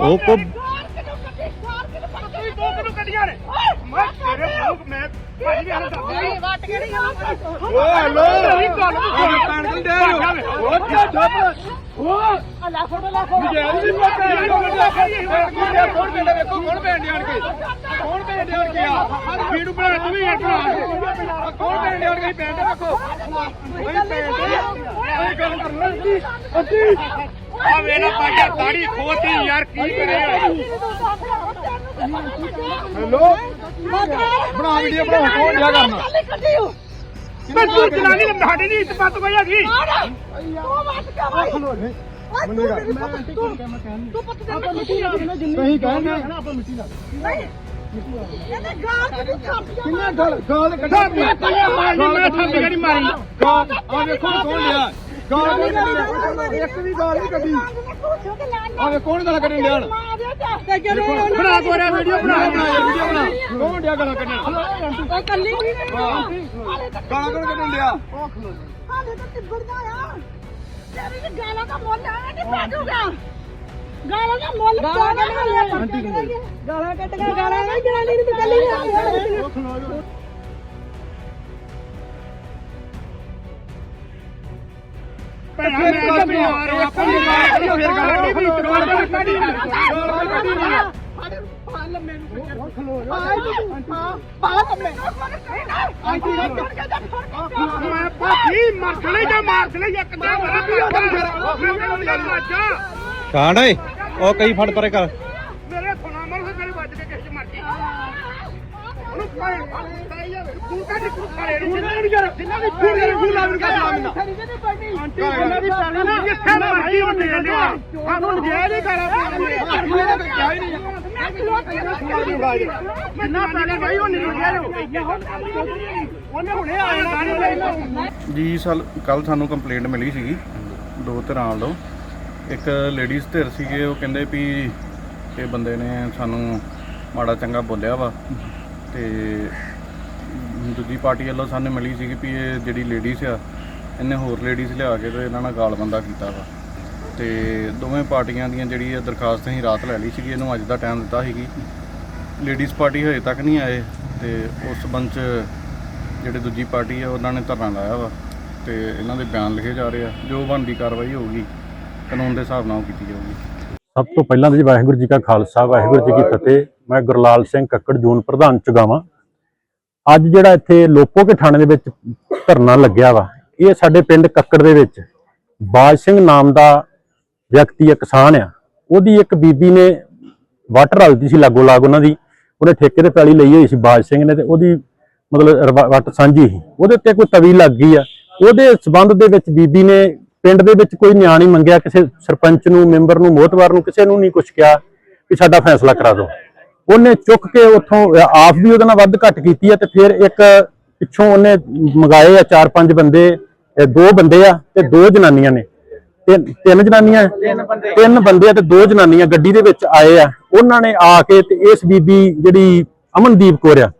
ਉਹ ਕੋ ਦੋ ਕਿਲੋ ਕੱਢੀਆਂ ਨੇ ਮੈਂ ਤੇਰੇ ਮੂੰਹ ਮੈਂ ਭਾਜੀ ਵੀ ਹਣ ਦੱਸ ਓ ਹੈਲੋ ਮੇਰੀ ਗੱਲ ਉਹ ਪੈਣ ਦੇ ਹੋ ਉਹ ਚੁੱਪ ਉਹ ਅੱਲਾ ਫੋਟੋ ਲਾ ਫੋਟੋ ਨਜਾਇਜ਼ ਨਹੀਂ ਮੈਂ ਪੈਣ ਕਿਉਂ ਕੌਣ ਪੈਂਦਾ ਵੇਖੋ ਕੌਣ ਪੈਣ ਡਿਆਣ ਕੇ ਕੌਣ ਪੈਣ ਡਿਆਣ ਕੇ ਆ ਵੀਡੀਓ ਬਣਾ ਤੂੰ ਵੀ ਇੱਕ ਬਣਾ ਕੌਣ ਪੈਣ ਡਿਆਣ ਕੇ ਪੈਣ ਦੇ ਵੇਖੋ ਕੋਈ ਪੈਣ ਦੇ ਕੋਈ ਗੱਲ ਕਰਨਾ ਜੀ ਅਸੀਂ ਆ ਵੇਲਾ ਪਾਜਾ ਦਾੜੀ ਖੋਤੀ ਯਾਰ ਕੀ ਕਰੇ ਹੈਲੋ? ਬਣਾ ਵੀਡੀਓ ਬਣਾ ਕੌਣ ਡਿਆ ਕਰਨਾ? ਮੈਂ ਤੂੰ ਚਲਾਣੀ ਸਾਡੀ ਨਹੀਂ ਇੱਜ਼ਤ ਪੱਤ ਕੋਈ ਹੈਗੀ ਸਹੀ ਕਹਿੰਦੇ ਆਪਾਂ ਮਿੱਟੀ ਲਾ ਕਿੰਨਾ ਗਾਲ ਗਾਲ ਕੱਢਾ ਮੈਂ ਥਾਪੀ ਗੜੀ ਮਾਰੀ। ਗਾਲ ਆ ਵੇਖੋ ਕੌਣ ਡਿਆ ਗਾਲ ਨਹੀਂ ਕੱਢੀ ਇੱਕ ਵੀ ਗਾਲ ਨਹੀਂ ਕੱਢੀ। ਆ ਵੇ ਕੌਣ ਗਾਲ ਕੱਢਣ ਡਿਆ ਬਣਾ ਕੋਰਾ ਵੀਡੀਓ ਬਣਾ ਬਣਾ ਵੀਡੀਓ ਬਣਾ। ਕੌਣ ਡਿਆ ਗਾਲਾਂ ਕੱਢਣ? ਗਾਲਾਂ ਕੌਣ ਕੱਢਣ ਡਿਆ? ਗਾਲਾਂ ਦਾ ਮੁੱਲ ਆਇਆ ਨਹੀਂ ਪਾਜੂਗਾ ਗਾਲਾਂ ਦਾ ਮੁੱਲ ਗਾਲਾਂ ਗਾਲਾਂ ਕੱਟ ਕੇ ਗਾਲਾਂ ਨਹੀਂ ਜਨਾਨੀ ਨੂੰ ਕੱਲੀ ਭੈਣਾ ਮੈਂ ਆ ਫਿਰ ਗੱਲ ਕੱਢੀ ਭਾਜੀ ਜਾਂ। ਮਾਜਾ ਓਏ ਉਹ ਕਈ ਫੜ ਪਰੇ ਕਰ। ਮੇਰੇ ਸੁਣਾ ਮਰ ਫਿਰ ਮੇਰੇ ਵੱਜ ਕੇ ਕਿਸੇ ਚ ਮਰ ਗਈ। ਉਹਨੂੰ ਪਾਏ ਪਾਈ ਜਾਵੇ ਤੂੰ ਕੱਢ ਤੂੰ ਖੜੇ ਜਿੰਨਾ ਵੀ ਯਾਰ ਜਿੰਨਾ ਵੀ ਫੂਲ ਯਾਰ ਫੂਲ ਆਵਰ ਨਾ ਆਂਟੀ ਉਹਨਾਂ ਦੀ ਪੈਣੀ ਨਾ ਜਿੱਥੇ ਮਰਜ਼ੀ ਹੁੰਦੇ ਜਾਂਦੇ ਆ ਸਾਨੂੰ ਜੇ ਨਹੀਂ ਕਰਾ ਜਿੰਨਾ ਪੈਣੀ ਗਈ ਉਹ ਨਿਕਲ ਗਿਆ ਉਹਨੇ ਜੀ ਸਲ ਕੱਲ ਸਾਨੂੰ ਕੰਪਲੇਂਟ ਮਿਲੀ ਸੀਗੀ, ਦੋ ਧਿਰਾਂ ਵੱਲੋਂ। ਇੱਕ ਲੇਡੀਜ਼ ਧਿਰ ਸੀਗੇ, ਉਹ ਕਹਿੰਦੇ ਵੀ ਇਹ ਬੰਦੇ ਨੇ ਸਾਨੂੰ ਮਾੜਾ ਚੰਗਾ ਬੋਲਿਆ ਵਾ। ਤੇ ਦੂਜੀ ਪਾਰਟੀ ਵੱਲੋਂ ਸਾਨੂੰ ਮਿਲੀ ਸੀਗੀ ਵੀ ਇਹ ਜਿਹੜੀ ਲੇਡੀਜ਼ ਆ ਇਹਨੇ ਹੋਰ ਲੇਡੀਜ਼ ਲਿਆ ਕੇ ਤੇ ਇਹਨਾਂ ਨਾਲ ਗਾਲਬੰਦਾ ਕੀਤਾ ਵਾ। ਤੇ ਦੋਵੇਂ ਪਾਰਟੀਆਂ ਦੀਆਂ ਜਿਹੜੀ ਇਹ ਦਰਖਾਸਤ ਅਸੀਂ ਰਾਤ ਲੈ ਲਈ ਸੀਗੀ ਇਹਨੂੰ ਅੱਜ ਦਾ ਟਾਈਮ ਦਿੱਤਾ ਸੀਗੀ। ਲੇਡੀਜ਼ ਪਾਰਟੀ ਹਜੇ ਤੱਕ ਨਹੀਂ ਆਏ ਤੇ ਉਸ ਸੰਬੰਧ 'ਚ ਜਿਹੜੇ ਦੂਜੀ ਪਾਰਟੀ ਆ ਉਹਨਾਂ ਨੇ ਧਰਨਾ ਲਾਇਆ ਵਾ ਤੇ ਇਹਨਾਂ ਦੇ ਬਿਆਨ ਲਿਖੇ ਜਾ ਰਹੇ ਆ। ਜੋ ਬਣਦੀ ਕਾਰਵਾਈ ਹੋਊਗੀ ਕਾਨੂੰਨ ਦੇ ਹਿਸਾਬ ਨਾਲ ਉਹ ਕੀਤੀ ਜਾਊਗੀ। ਸਭ ਤੋਂ ਪਹਿਲਾਂ ਤਾਂ ਜੀ ਵਾਹਿਗੁਰੂ ਜੀ ਕਾ ਖਾਲਸਾ ਵਾਹਿਗੁਰੂ ਜੀ ਕੀ ਫਤਿਹ। ਮੈਂ ਗੁਰਲਾਲ ਸਿੰਘ ਕੱਕੜ, ਜੂਨ ਪ੍ਰਧਾਨ ਚੁਗਾਵਾਂ। ਅੱਜ ਜਿਹੜਾ ਇੱਥੇ ਲੋਪੋਕੇ ਥਾਣੇ ਦੇ ਵਿੱਚ ਧਰਨਾ ਲੱਗਿਆ ਵਾ, ਇਹ ਸਾਡੇ ਪਿੰਡ ਕੱਕੜ ਦੇ ਵਿੱਚ। ਬਾਜ ਸਿੰਘ ਨਾਮ ਦਾ ਵਿਅਕਤੀ ਆ ਕਿਸਾਨ ਆ। ਉਹਦੀ ਇੱਕ ਬੀਬੀ ਨੇ ਵਾਟਰ ਹਲਦੀ ਸੀ ਲਾਗੋ ਲਾਗ ਉਹਨਾਂ ਦੀ। ਉਹਨੇ ਠੇਕੇ ਤੇ ਪੈਲੀ ਲਈ ਹੋਈ ਸੀ ਬਾਜ ਸਿੰਘ ਨੇ ਤੇ ਉਹਦੀ ਮਤਲਬ ਰਵਾ- ਵੱਟ ਸਾਂਝੀ ਸੀ। ਉਹਦੇ ਉੱਤੇ ਕੋਈ ਤਵੀ ਲੱਗ ਗਈ ਆ। ਉਹਦੇ ਸਬੰਧ ਦੇ ਵਿੱਚ ਬੀਬੀ ਨੇ ਪਿੰਡ ਦੇ ਵਿੱਚ ਕੋਈ ਨਿਆਂ ਨਹੀਂ ਮੰਗਿਆ, ਕਿਸੇ ਸਰਪੰਚ ਨੂੰ, ਮੈਂਬਰ ਨੂੰ, ਮੋਹਤਵਾਰ ਨੂੰ, ਕਿਸੇ ਨੂੰ ਨਹੀਂ ਕੁਝ ਕਿਹਾ ਕਿ ਸਾਡਾ ਫੈਸਲਾ ਕਰਾ ਦਿਓ। ਉਹਨੇ ਚੁੱਕ ਕੇ ਉੱਥੋਂ ਆਪ ਵੀ ਉਹਦੇ ਨਾਲ ਵੱਧ ਘੱਟ ਕੀਤੀ ਆ ਤੇ ਫਿਰ ਇੱਕ ਪਿੱਛੋਂ ਉਹਨੇ ਮੰਗਾਏ ਆ ਚਾਰ ਪੰਜ ਬੰਦੇ ਦੋ ਬੰਦੇ ਆ ਤੇ ਦੋ ਜਨਾਨੀਆਂ ਨੇ। ਤਿੰਨ ਜਨਾਨੀਆਂ, ਤਿੰਨ ਬੰਦੇ ਆ ਤੇ ਦੋ ਜਨਾਨੀਆਂ ਗੱਡੀ ਦੇ ਵਿੱਚ ਆਏ ਆ। ਉਹਨਾਂ ਨੇ ਆ ਕੇ ਤੇ ਇਸ ਬੀਬੀ ਜਿਹੜੀ ਅਮਨਦੀਪ ਕੌਰ ਆ,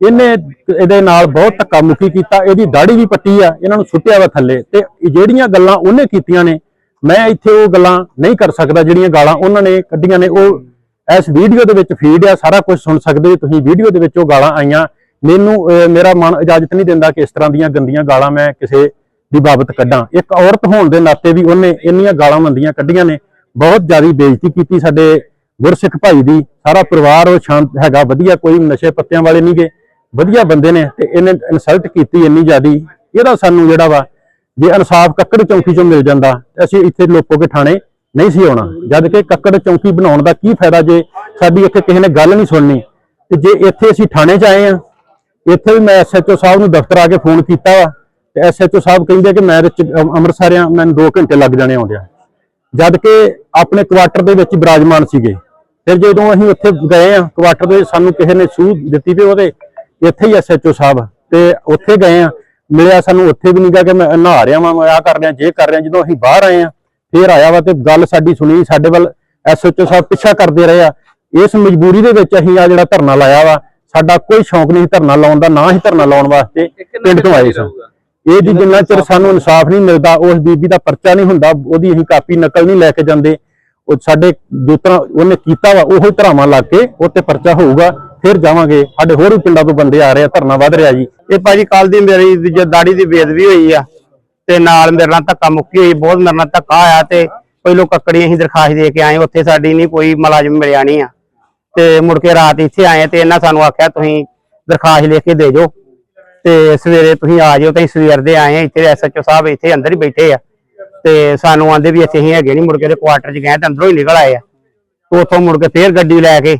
ਇਹਨੇ ਇਹਦੇ ਨਾਲ ਬਹੁਤ ਧੱਕਾ ਮੁੱਕੀ ਕੀਤਾ, ਇਹਦੀ ਦਾੜੀ ਵੀ ਪੱਟੀ ਆ, ਇਹਨਾਂ ਨੂੰ ਸੁੱਟਿਆ ਵਾ ਥੱਲੇ। ਤੇ ਜਿਹੜੀਆਂ ਗੱਲਾਂ ਉਹਨੇ ਕੀਤੀਆਂ ਨੇ, ਮੈਂ ਇੱਥੇ ਉਹ ਗੱਲਾਂ ਨਹੀਂ ਕਰ ਸਕਦਾ, ਜਿਹੜੀਆਂ ਗਾਲਾਂ ਉਹਨਾਂ ਨੇ ਕੱਢੀਆਂ ਨੇ, ਉਹ ਇਸ ਵੀਡੀਓ ਦੇ ਵਿੱਚ ਫੀਡ ਆ, ਸਾਰਾ ਕੁਝ ਸੁਣ ਸਕਦੇ ਹੋ ਤੁਸੀਂ। ਵੀਡੀਓ ਦੇ ਵਿੱਚ ਉਹ ਗਾਲਾਂ ਆਈਆਂ। ਮੈਨੂੰ ਮੇਰਾ ਮਨ ਇਜਾਜ਼ਤ ਨਹੀਂ ਦਿੰਦਾ ਕਿ ਇਸ ਤਰ੍ਹਾਂ ਦੀਆਂ ਗੰਦੀਆਂ ਗਾਲਾਂ ਮੈਂ ਕਿਸੇ ਦੀ ਬਾਬਤ ਕੱਢਾਂ। ਇੱਕ ਔਰਤ ਹੋਣ ਦੇ ਨਾਤੇ ਵੀ ਉਹਨੇ ਇੰਨੀਆਂ ਗਾਲਾਂ ਮੰਦੀਆਂ ਕੱਢੀਆਂ ਨੇ। ਬਹੁਤ ਜ਼ਿਆਦਾ ਬੇਇੱਜ਼ਤੀ ਕੀਤੀ ਸਾਡੇ ਗੁਰਸਿੱਖ ਭਾਈ ਦੀ। ਸਾਰਾ ਪਰਿਵਾਰ ਉਹ ਸ਼ਾਂਤ ਹੈਗਾ। ਵਧੀਆ ਕੋਈ ਨਸ਼ੇ ਪੱਤਿਆਂ ਵਾਲੇ ਨਹੀਂਗੇ ਵਧੀਆ ਬੰਦੇ ਨੇ ਤੇ ਇਹਨੇ ਇਨਸਲਟ ਕੀਤੀ ਇੰਨੀ ਜ਼ਿਆਦੀ। ਇਹਦਾ ਸਾਨੂੰ ਜਿਹੜਾ ਵਾ ਜੇ ਇਨਸਾਫ ਕੱਕੜ ਚੌਂਕੀ ਚੋਂ ਮਿਲ ਜਾਂਦਾ। ਅਸੀਂ ਇੱਥੇ ਲੋਕੋਗੇ ਥਾਣੇ ਨਹੀਂ ਸੀ ਆਉਣਾ। ਜਦ ਕਿ ਕੱਕੜ ਚੌਂਕੀ ਬਣਾਉਣ ਦਾ ਕੀ ਫਾਇਦਾ ਜੇ ਸਾਡੀ ਇੱਥੇ ਕਿਸੇ ਨੇ ਗੱਲ ਨਹੀਂ ਸੁਣਨੀ। ਤੇ ਜੇ ਇੱਥੇ ਅਸੀਂ ਥਾਣੇ 'ਚ ਆਏ ਆ ਇੱਥੇ ਵੀ ਮੈਂ ਐਸਐਚਓ ਸਾਹਿਬ ਨੂੰ ਦਫ਼ਤਰ ਆ ਕੇ ਫੋਨ ਕੀਤਾ ਵਾ, ਤੇ ਐਸਐਚਓ ਸਾਹਿਬ ਕਹਿੰਦੇ ਕਿ ਮੈਂ ਤੇ ਚ- ਅੰਮ੍ਰਿਤਸਰ ਆ, ਮੈਨੂੰ 2 ਘੰਟੇ ਲੱਗ ਜਾਣੇ ਆਉਂਦਿਆਂ। ਜਦ ਕਿ ਆਪਣੇ ਕੁਆਟਰ ਦੇ ਵਿੱਚ ਹੀ ਬਿਰਾਜਮਾਨ ਸੀਗੇ। ਫਿਰ ਜਦੋਂ ਅਸੀਂ ਉੱਥੇ ਗਏ ਆ ਕੁਆਟਰ ਦੇ ਸਾਨੂੰ ਕਿਸੇ ਨੇ ਸੂਹ ਦਿੱਤੀ ਤੇ ਉਹਦੇ, ਇੱਥੇ ਹੀ ਐਸਐਚਓ ਸਾਹਿਬ। ਤੇ ਉੱਥੇ ਗਏ ਆ ਮਿਲਿਆ ਸਾਨੂੰ ਉੱਥੇ ਵੀ ਨਹੀਂ ਗਾ ਕਿ ਮੈਂ ਨਹਾ ਰਿਹਾ ਵਾਂ, ਮੈਂ ਆ ਕਰ ਰਿਹਾ, ਜੇ ਕਰ ਰਿਹਾ, ਜਦੋਂ ਅਸੀਂ ਬਾਹਰ ਆਏ ਆ ਫੇਰ ਆਇਆ ਵਾ ਤੇ ਗੱਲ ਸਾਡੀ ਸੁਣੀ ਸਾਡੇ ਵੱਲ ਐਸਐਚਓ ਸਾਹਿਬ ਪਿੱਛਾ ਕਰਦੇ ਰਹੇ ਆ। ਇਸ ਮਜਬੂਰੀ ਦੇ ਵਿੱਚ ਅਸੀਂ ਆ ਜਿਹੜਾ ਧਰਨਾ ਲਾਇਆ ਵਾ ਸਾਡਾ ਕੋਈ ਸ਼ੌਂਕ ਨਹੀਂ ਧਰਨਾ ਲਾਉਣ ਦਾ ਨਾ ਹੀ ਧਰਨਾ ਲਾਉਣ ਵਾਸਤੇ ਪਿੰਡ ਤੋਂ ਆਏ ਸਾਂ। ਇਹ ਜੀ ਜਿੰਨਾ ਚਿਰ ਸਾਨੂੰ ਇਨਸਾਫ ਨਹੀਂ ਮਿਲਦਾ ਉਸ ਬੀਬੀ ਦਾ ਪਰਚਾ ਨਹੀਂ ਹੁੰਦਾ ਉਹਦੀ ਅਸੀਂ ਕਾਪੀ ਨਕਲ ਨਹੀਂ ਲੈ ਕੇ ਜਾਂਦੇ। ਉਹ ਸਾਡੇ ਜੋ ਤਰ੍ਹਾਂ ਉਹਨੇ ਕੀਤਾ ਵਾ ਉਹੋ ਧਰਾਵਾਂ ਲਾ ਕੇ ਉਹ ਤੇ ਪਰਚਾ ਹੋਊਗਾ ਫਿਰ ਜਾਵਾਂਗੇ। ਸਾਡੇ ਹੋਰ ਵੀ ਪਿੰਡਾਂ ਤੋਂ ਬੰਦੇ ਆ ਰਹੇ ਆ ਧਰਨਾ ਵੱਧ ਰਿਹਾ ਜੀ। ਇਹ ਭਾਜੀ ਕੱਲ ਦੀ ਮੇਰੀ ਜੇ ਦਾੜੀ ਦੀ ਬੇਦਬੀ ਹੋਈ ਆ। ਤੇ ਨਾਲ ਮੇਰੇ ਨਾਲ ਧੱਕਾ ਮੁੱਕੀ ਹੋਈ, ਬਹੁਤ ਮੇਰੇ ਨਾਲ ਧੱਕਾ ਆਇਆ ਤੇ ਪਹਿਲੋ ਕੱਕੜੀ ਅਸੀਂ ਦਰਖਾਸਤ ਦੇ ਕੇ ਆਏ, ਉੱਥੇ ਸਾਡੀ ਨਹੀਂ ਕੋਈ ਮੁਲਾਜ਼ਮ ਮਿਲਿਆ ਨਹੀਂ ਆ। ਤੇ ਮੁੜ ਕੇ ਰਾਤ ਇੱਥੇ ਆਏ ਤੇ ਇਹਨਾਂ ਸਾਨੂੰ ਆਖਿਆ, ਤੁਸੀਂ ਦਰਖਾਸਤ ਲਿਖ ਕੇ ਦੇ ਜਾਓ ਤੇ ਸਵੇਰੇ ਤੁਸੀਂ ਆ ਜਾਓ ਤੇ ਅਸੀਂ ਸਵੇਰ ਦੇ ਆਏ ਆ ਇੱਥੇ ਐਸਐਚਓ ਸਾਹਿਬ ਇੱਥੇ ਅੰਦਰ ਹੀ ਬੈਠੇ ਆ। ਤੇ ਸਾਨੂੰ ਆਂਦੇ ਵੀ ਇੱਥੇ ਹੀ ਹੈਗੇ ਨਹੀਂ, ਮੁੜ ਕੇ ਦੇ ਕੁਆਟਰ 'ਚ ਗਏ ਤੇ ਅੰਦਰੋਂ ਹੀ ਨਿਕਲ ਆਏ ਆ। ਉੱਥੋਂ ਮੁੜ ਕੇ ਫੇਰ ਗੱਡੀ ਲੈ ਕੇ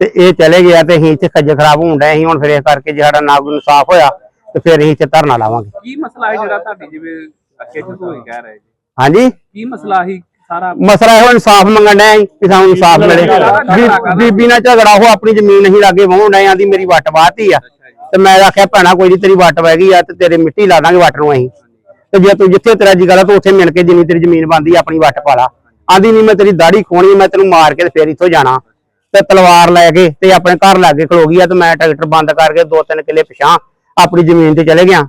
ਤੇ ਇਹ ਚਲੇ ਗਿਆ ਤੇ ਅਸੀਂ ਇੱਥੇ ਖੱਜਲ ਖਰਾਬ ਹੋਣ ਡਏ ਅਸੀਂ ਹੁਣ ਫਿਰ ਇਸ ਕਰਕੇ ਜੇ ਸਾਡਾ ਨਾ ਕੋਈ ਇਨਸਾਫ ਹੋਇਆ। ਤੇ ਫਿਰ ਅਸੀਂ ਇੱਥੇ ਧਰਨਾ ਲਾਵਾਂਗੇ। ਕੀ ਮਸਲਾ ਹੈ ਜਿਹੜਾ ਤੁਹਾਡੀ ਜਿਵੇਂ ਅੱਗੇ ਹੋਈ ਕਹਿ ਰਹੇ ਜੀ? ਹਾਂਜੀ? ਕੀ ਮਸਲਾ ਹੀ ਸਾਰਾ? ਮਸਲਾ ਇਹੋ ਇਨਸਾਫ ਮੰਗਣ ਅਸੀਂ ਕਿ ਸਾਨੂੰ ਇਨਸਾਫ ਮਿਲੇ। ਬੀ- ਬੀਬੀ ਨਾਲ ਝਗੜਾ ਉਹ ਆਪਣੀ ਜ਼ਮੀਨ ਨਹੀਂ ਲਾਗੇ ਵਾਹੁਣ ਡਏ ਆਂਦੀ ਮੇਰੀ ਵੱਟ ਵਾਹਤੀ ਆ। ਤੇ ਮੈਂ ਆਖਿਆ ਭੈਣਾ ਕੋਈ ਨਹੀਂ ਤੇਰੀ ਵੱਟ ਵਹਿ ਗਈ ਆ ਤੇ ਤੇਰੇ ਮਿੱਟੀ ਲਾ ਦਾਂਗੇ ਵੱਟ ਨੂੰ ਅਸੀਂ। ਤੇ ਜੇ ਤੂੰ ਜਿੱਥੇ ਤੇਰਾ ਜੀ ਗੱਲ ਆ ਤੂੰ ਉੱਥੇ ਮਿਲ ਕੇ ਜਿੰਨੀ ਤੇਰੀ ਜ਼ਮੀਨ ਬਣਦੀ ਆ ਆਪਣੀ ਵੱਟ ਪਾ ਲਾ। ਆਂਦੀ ਨਹੀਂ ਮੈਂ ਤੇਰੀ ਦਾੜੀ ਖੋਣੀ ਮੈਂ ਤੈਨੂੰ ਮਾਰ ਕੇ ਤੇ ਫੇਰ ਇੱਥੋਂ ਜਾਣਾ। ਤੇ ਤਲਵਾਰ ਲੈ ਕੇ ਤੇ ਆਪਣੇ ਘਰ ਲਾਗੇ ਖਲੋ ਗਈ ਆ ਤੇ ਮੈਂ ਟਰੈਕਟਰ ਬੰਦ ਕਰਕੇ ਦੋ ਤਿੰਨ ਕਿੱਲੇ ਪਿਛਾਂ ਆਪਣੀ ਜ਼ਮੀਨ ਤੇ ਚਲੇ ਗਿਆ।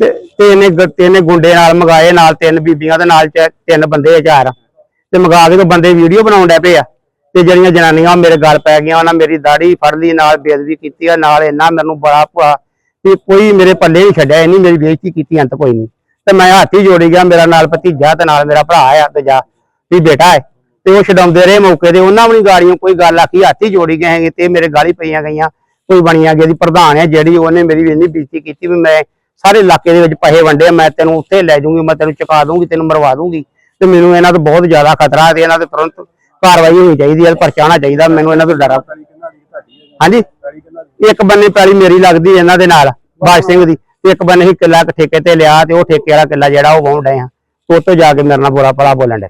ਤੇ ਤੇ ਇਹਨੇ ਗ- ਗੁੰਡੇ ਨਾਲ ਮਗਾਏ, ਨਾਲ ਤਿੰਨ ਬੀਬੀਆਂ ਦੇ ਨਾਲ ਤਿੰਨ ਬੰਦੇ ਆ ਚਾਰ ਤੇ ਮਗਾ ਕੇ ਬੰਦੇ ਵੀਡੀਓ ਬਣਾਉਣ ਡੈ ਪਏ ਆ। ਤੇ ਜਿਹੜੀਆਂ ਜਨਾਨੀਆਂ ਉਹ ਮੇਰੇ ਗਲ ਪੈ ਗਈਆਂ, ਉਹਨਾਂ ਮੇਰੀ ਦਾੜੀ ਫੜ ਲਈ, ਨਾਲ ਬੇਇੱਜ਼ਤੀ ਕੀਤੀ ਆ, ਨਾਲ ਇਹਨਾਂ ਮੈਨੂੰ ਬੜਾ ਭੁਆ ਵੀ ਕੋਈ ਮੇਰੇ ਪੱਲੇ ਨਹੀਂ ਛੱਡਿਆ, ਇੰਨੀ ਮੇਰੀ ਬੇਇੱਜ਼ਤੀ ਕੀਤੀ, ਅੰਤ ਕੋਈ ਨਹੀਂ। ਤੇ ਮੈਂ ਹੱਥ ਹੀ ਜੋੜੀ ਗਿਆ, ਮੇਰਾ ਨਾਲ ਭਤੀਜਾ ਤੇ ਨਾਲ ਮੇਰਾ ਭਰਾ ਆ, ਤੇ ਜਾ ਵੀ ਬੇਟਾ ਹੈ। ਤੇ ਉਹ ਛਡਾਉਂਦੇ ਰਹੇ ਮੌਕੇ ਤੇ, ਉਹਨਾਂ ਵੀ ਨੀ ਗਾੜੀਆਂ, ਕੋਈ ਗੱਲ ਆਖੀ, ਹੱਥ ਹੀ ਜੋੜੀ ਗਏ ਹੈਗੇ ਤੇ ਮੇਰੇ ਗਾਲੀ ਪਈਆਂ ਗਈਆਂ। ਕੋਈ ਬਣੀਆਂ ਗਈ ਦੀ ਪ੍ਰਧਾਨ ਹੈ ਜਿਹੜੀ ਉਹਨੇ ਮੇਰੀ ਇੰਨੀ ਬੇਇੱਜ਼ਤੀ ਕੀਤੀ ਵੀ ਮੈਂ ਸਾਰੇ ਇਲਾਕੇ ਦੇ ਵਿੱਚ ਪੈਸੇ ਵੰਡੇ ਮੈਂ ਤੈਨੂੰ ਉੱਥੇ ਲੈ ਜਾਊਂਗੀ, ਮੈਂ ਤੈਨੂੰ ਚੁਕਾ ਦੂੰਗੀ ਤੈਨੂੰ ਮਰਵਾ ਦੂੰਗੀ ਤੇ ਮੈਨੂੰ ਇਹਨਾਂ ਤੋਂ ਬਹੁਤ ਜ਼ਿਆਦਾ ਖਤਰਾ ਤੇ ਇਹਨਾਂ ਤੇ ਤੁਰੰਤ ਕਾਰਵਾਈ ਹੋਣੀ ਚਾਹੀਦੀ ਹੈ ਪਰਚਾ ਹੋਣਾ ਚਾਹੀਦਾ, ਮੈਨੂੰ ਇਹਨਾਂ ਤੋਂ ਡਰਾ ਹਾਂਜੀ? ਇੱਕ ਬੰਨੇ ਪੈਲੀ ਮੇਰੀ ਲੱਗਦੀ ਇਹਨਾਂ ਦੇ ਨਾਲ, ਬਾਜ ਸਿੰਘ ਦੀ, ਤੇ ਇੱਕ ਬੰਨੇ ਹੀ ਕਿੱਲਾ ਕੁ ਠੇਕੇ ਤੇ ਲਿਆ ਤੇ ਉਹ ਠੇਕੇ ਵਾਲਾ ਕਿੱਲਾ ਜਿਹੜਾ ਉਹ ਵਾਹੁਣ ਡਏ ਆ। ਉਹ ਤੋਂ ਜਾ ਕੇ ਮੇਰੇ ਨਾਲ ਬੁਰਾ ਭਲਾ ਬੋਲਣ ਡੇ